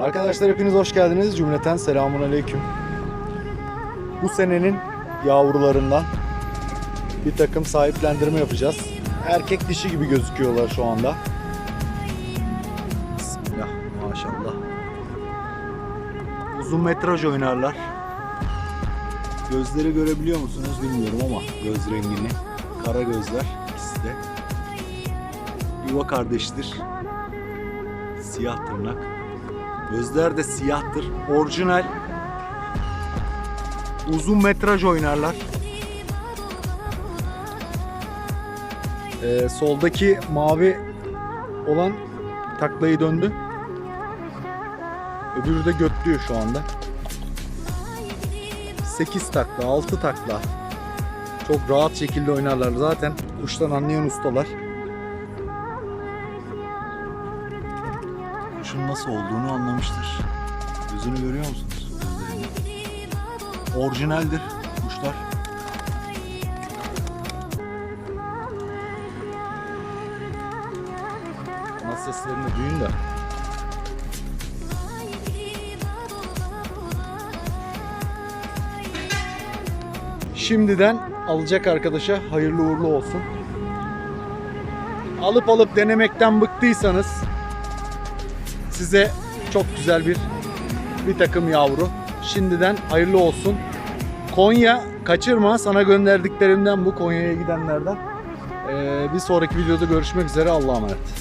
Arkadaşlar hepiniz hoş geldiniz. Cümleten selamun aleyküm. Bu senenin yavrularından bir takım sahiplendirme yapacağız. Erkek dişi gibi gözüküyorlar şu anda. Bismillah maşallah. Uzun metraj oynarlar. Gözleri görebiliyor musunuz bilmiyorum ama göz rengini. Kara gözler ikisi de. Yuva kardeştir. Siyah tırnak. Gözler de siyahtır. Orijinal. Uzun metraj oynarlar. Ee, soldaki mavi olan taklayı döndü. Öbürü de götlüyor şu anda. 8 takla, 6 takla. Çok rahat şekilde oynarlar. Zaten kuştan anlayan ustalar. Kuşun nasıl olduğunu anlamıştır. Gözünü görüyor musunuz? Gözlerini. Orijinaldir kuşlar. Kanat seslerini duyun da. Şimdiden alacak arkadaşa hayırlı uğurlu olsun. Alıp alıp denemekten bıktıysanız size çok güzel bir bir takım yavru. Şimdiden hayırlı olsun. Konya kaçırma sana gönderdiklerimden bu Konya'ya gidenlerden. Ee, bir sonraki videoda görüşmek üzere Allah'a emanet.